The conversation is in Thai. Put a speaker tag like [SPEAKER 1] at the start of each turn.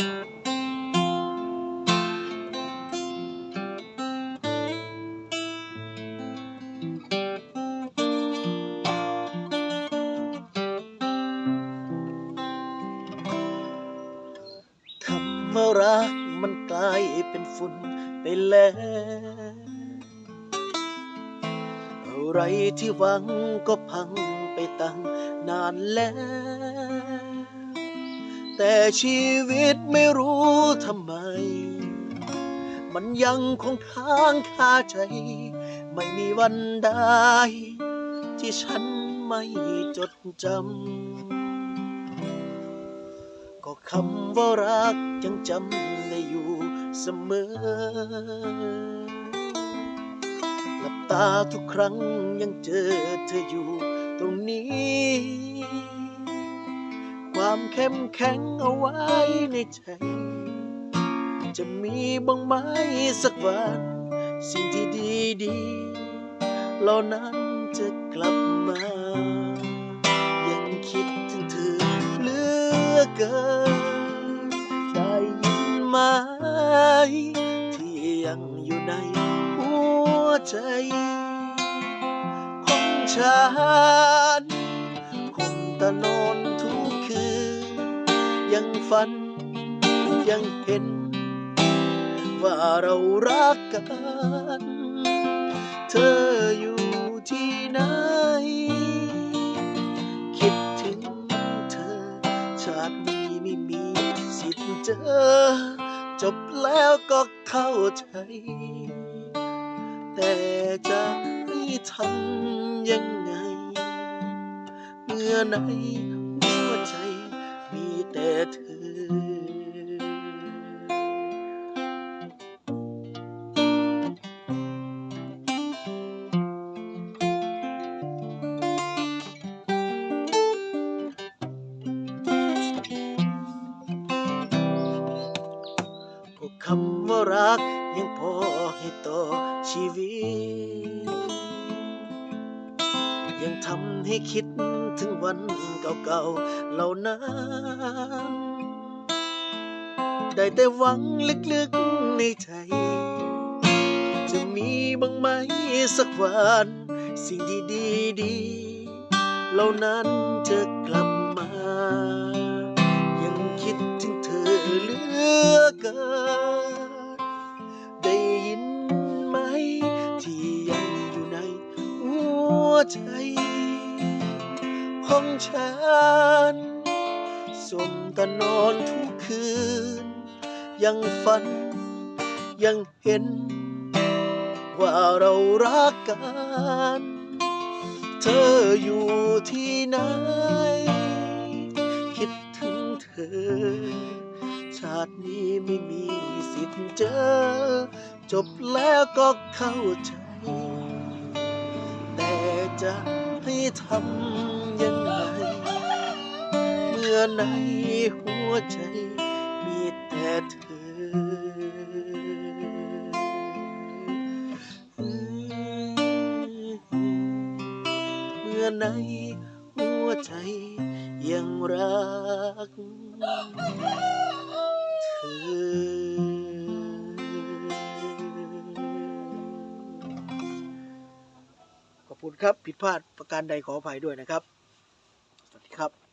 [SPEAKER 1] คำว่ารักมันกลายเป็นฝุ่นไปแล้ว อะไรที่หวังก็พังไปตั้งนานแล้ว แต่ชีวิตไม่รู้ทำไม มันยังคงค้างคาใจ ไม่มีวันใดที่ฉันไม่จดจำ ก็คำว่ารักยังจำได้อยู่เสมอ หลับตาทุกครั้งยังเจอเธออยู่ตรงนี้ ความเข้มแข็งเอาไว้ในใจ จะมีบ้างไหมสักวัน สิ่งที่ดีๆเหล่านั้นจะกลับมา ยังคิดถึงเธอเหลือเกิน ได้ยินไหมที่ยังอยู่ในหัวใจของฉันคงตะนอนทุกคืน ยังฝัน ยังเห็น ว่าเรารักกัน เธออยู่ที่ไหน คิดถึงเธอ ชาตินี้ไม่มีสิทธิ์เจอ จบแล้วก็เข้าใจ แต่จะให้ทำยังไง เมื่อในหัวใจมี แต่เธอก็คำว่ารักยังพอให้ต่อชีวิต ยังทำให้คิดถึงวันเก่าๆเหล่านั้น ได้แต่หวังลึกๆในใจ จะมีบ้างไหมสักวัน สิ่งดีๆเหล่านั้นจะกลับมา ยังคิดถึงเธอเหลือเกิน ใจของฉันสมตะนอนทุกคืน ยังฝันยังเห็น ว่าเรารักกัน เธออยู่ที่ไหน คิดถึงเธอ ชาตินี้ไม่มีสิทธิ์เจอ จบแล้วก็เข้าใจ จะให้ทำยังไง เมื่อในหัวใจมีแต่เธอเมื่อในหัวใจยังรักเธอ อบคุณครับ ผิดพลาดประการใดขออภัยด้วยนะครับ สวัสดีครับ